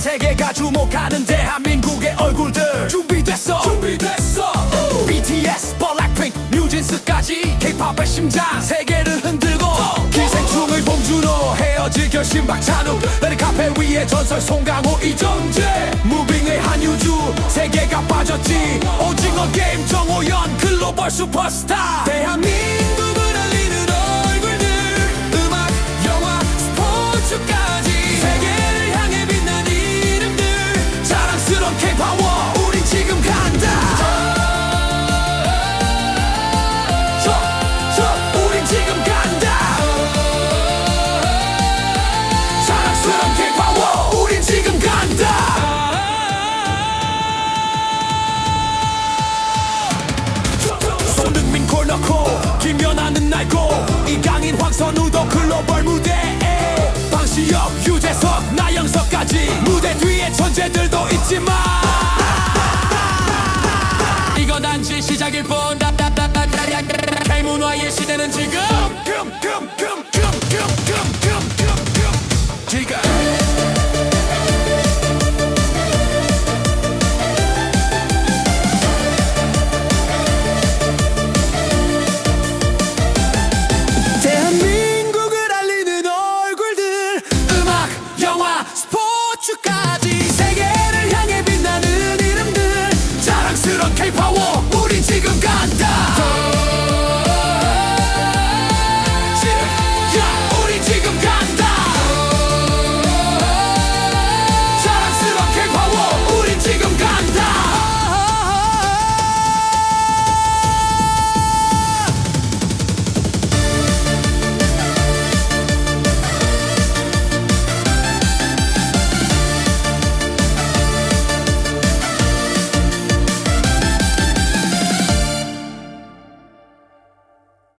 세계가 주목하는 대한민국의 얼굴들 준비됐어. 준비됐어. BTS, 블랙핑크, 뉴진스까지 K-팝의 심장 세계를 흔들고 기생충의 봉준호 헤어질 결심 박찬욱 나는 카페 위에 전설 송강호 이정재. 무빙의 한유주 세계가 빠졌지. 오징어 게임 정호연 글로벌 슈퍼스타. 대한민국 김연아는 알고 이강인 황선우도 글로벌 무대에 방시혁 유재석 나영석까지 무대 뒤에 천재들도 있지만 이건 단지 시작일 뿐 K문화의 시대는 지금